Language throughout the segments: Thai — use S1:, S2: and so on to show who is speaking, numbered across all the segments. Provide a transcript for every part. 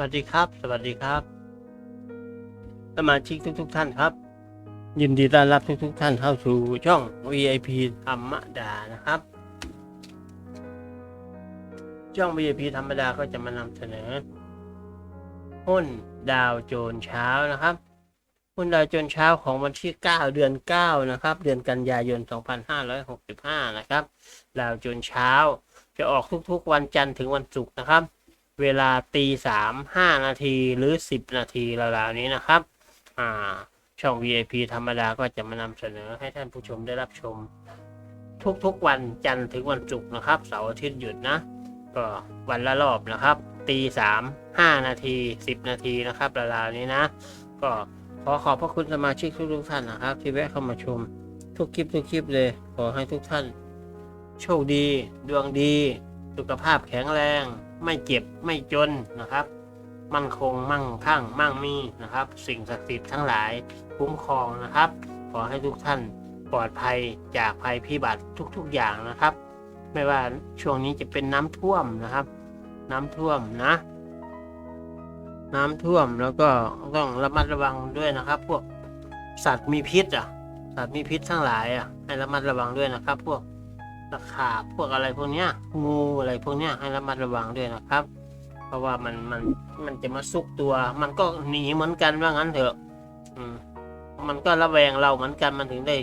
S1: วัสดีครับ สวัสดีครับ สมาชิกทุกๆท่านครับ ยินดีต้อนรับทุกๆท่านเข้าสู่ช่อง VIP ธรรมดานะครับ ช่อง VIP ธรรมดาก็จะมานำเสนอหุ้นดาวโจนเช้านะครับหุ้นดาวโจนเช้าของวันที่ 9 เดือน 9 นะครับ เดือนกันยายน 2565 นะครับ ดาวโจนเช้าจะออกทุกๆวันจันทร์ถึงวันศุกร์นะครับ เวลาตีสามห้านาทีหรือสิบนาทีราวๆนี้นะครับ อ่า ช่อง VIP ธรรมดาก็จะมานำเสนอให้ท่านผู้ชมได้รับชม ทุกๆวันจันทร์ถึงวันศุกร์นะครับเสาร์อาทิตย์หยุดนะ ก็วันละรอบนะครับ ตีสามห้านาทีสิบนาทีนะครับราวๆนี้นะ ก็ขอขอบพระคุณสมาชิกทุกๆท่านนะครับ ที่แวะเข้ามาชมทุกคลิปทุกคลิปเลย ขอให้ทุกท่าน โชคดี ดวงดี สุขภาพแข็งแรง ไม่เจ็บไม่จนนะครับ มั่นคงมั่งคั่งมั่งมีนะครับ สิ่งศักดิ์สิทธิ์ทั้งหลายคุ้มครองนะครับ ขอให้ทุกท่านปลอดภัยจากภัยพิบัติทุกๆอย่างนะครับ ไม่ว่าช่วงนี้จะเป็นน้ำท่วมนะครับ น้ำท่วมนะ น้ำท่วมแล้วก็ต้องระมัดระวังด้วยนะครับ พวกสัตว์มีพิษอะสัตว์มีพิษทั้งหลายอะให้ระมัดระวังด้วยนะครับ พวก ตะขาบพวกอะไรพวกเนี้ยงูอะไรพวกเนี้ยให้ระมัดระวังด้วยนะครับ เพราะว่ามันมันมันจะมาซุกตัว มันก็หนีเหมือนกันว่างั้นเถอะ อืมมันก็ระแวงเราเหมือนกันมันถึงได้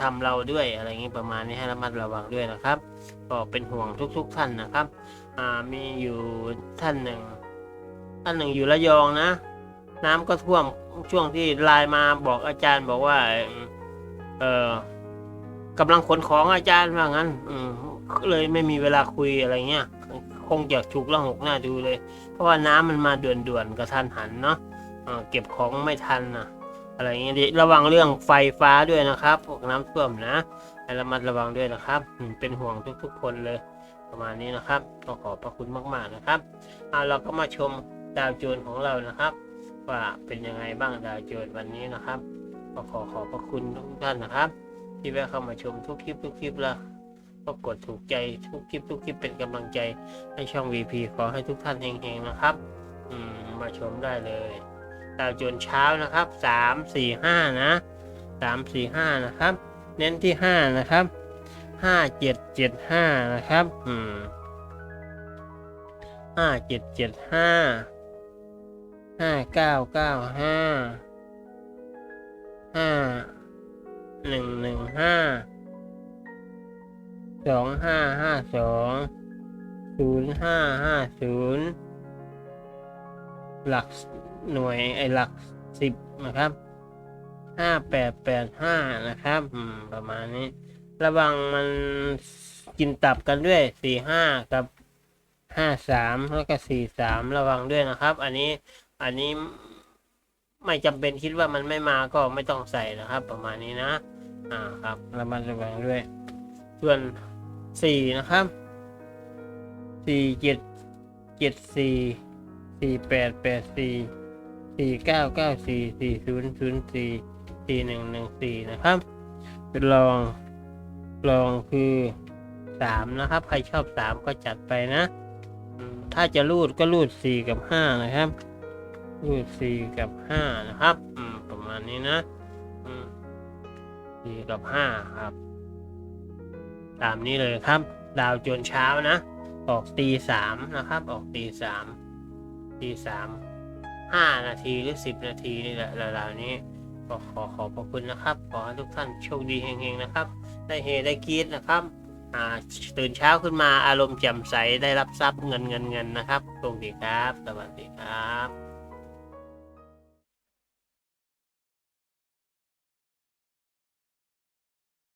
S1: ทำเราด้วยอะไรอย่างนี้ประมาณนี้ให้ระมัดระวังด้วยนะครับ ก็เป็นห่วงทุก ๆ ท่านนะครับ อ่ามีอยู่ท่านหนึ่งท่านหนึ่งอยู่ระยองนะ น้ำก็ท่วมช่วงที่ไลน์มาบอกอาจารย์บอกว่า เออ กำลังขนของอาจารย์ว่างั้น อืมเลยไม่มีเวลาคุยอะไรเงี้ย คงจะฉุกละหกหน้าดูเลย เพราะว่าน้ำมันมาด่วนๆกระทันหันเนาะเก็บของไม่ทันนะอะไรเงี้ยระวังเรื่องไฟฟ้าด้วยนะครับพวกน้ำท่วมนะให้ระมัดระวังด้วยนะครับ เป็นห่วงทุกๆคนเลย ประมาณนี้นะครับก็ขอบพระคุณมากๆนะครับเอาเราก็มาชมดาวโจรของเรานะครับ ว่าเป็นยังไงบ้างดาวโจรวันนี้นะครับก็ขอขอบพระคุณทุกท่านนะครับ ที่แวะเข้ามาชมทุกคลิปทุกคลิปแล้วก็กดถูกใจทุกคลิปทุกคลิปเป็นกำลังใจให้ช่อง VP ขอให้ทุกท่านเฮงๆนะครับ อืมมาชมได้เลยดาวจนเช้านะครับสามสี่ห้านะสามสี่ห้านะครับ เน้นที่ห้านะครับห้าเจ็ดเจ็ดห้านะครับ อืมห้าเจ็ดเจ็ดห้าห้าเก้าเก้าห้า หนึ่งหนึ่งห้าสองห้าห้าสองศูนย์ห้าห้าศูนย์หลักหน่วยไอหลักสิบนะครับห้าแปดแปดห้านะครับประมาณนี้ ระวังมันกินตับกันด้วยสี่ห้ากับห้าสามแล้วก็สี่สามระวังด้วยนะครับ อันนี้อันนี้ไม่จำเป็นคิดว่ามันไม่มาก็ไม่ต้องใส่นะครับ ประมาณนี้นะ อ่าครับระมัดระวังด้วย ส่วนสี่นะครับสี่เจ็ดเจ็ดสี่สี่แปดแปดสี่สี่เก้าเก้าสี่สี่ศูนย์ศูนย์สี่สี่หนึ่งหนึ่งสี่นะครับเป็นรองรองคือสามนะครับ ใครชอบสามก็จัดไปนะอืมถ้าจะรูดก็รูดสี่กับห้านะครับรูดสี่กับห้านะครับอืมประมาณนี้นะอืม สี่กับห้าครับ ตามนี้เลยครับ ดาวจนเช้านะ ออกตีสามนะครับ ออกตีสามตีสามห้านาทีหรือสิบนาทีนี่แหละราวๆนี้ก็ขอขอบพระคุณนะครับ ขอให้ทุกท่านโชคดีเฮงๆนะครับ ได้เฮได้กีดนะครับตื่นเช้าขึ้นมาอารมณ์แจ่มใสได้รับทรัพย์เงินเงินเงินนะครับสวัสดีครับ สวัสดีครับ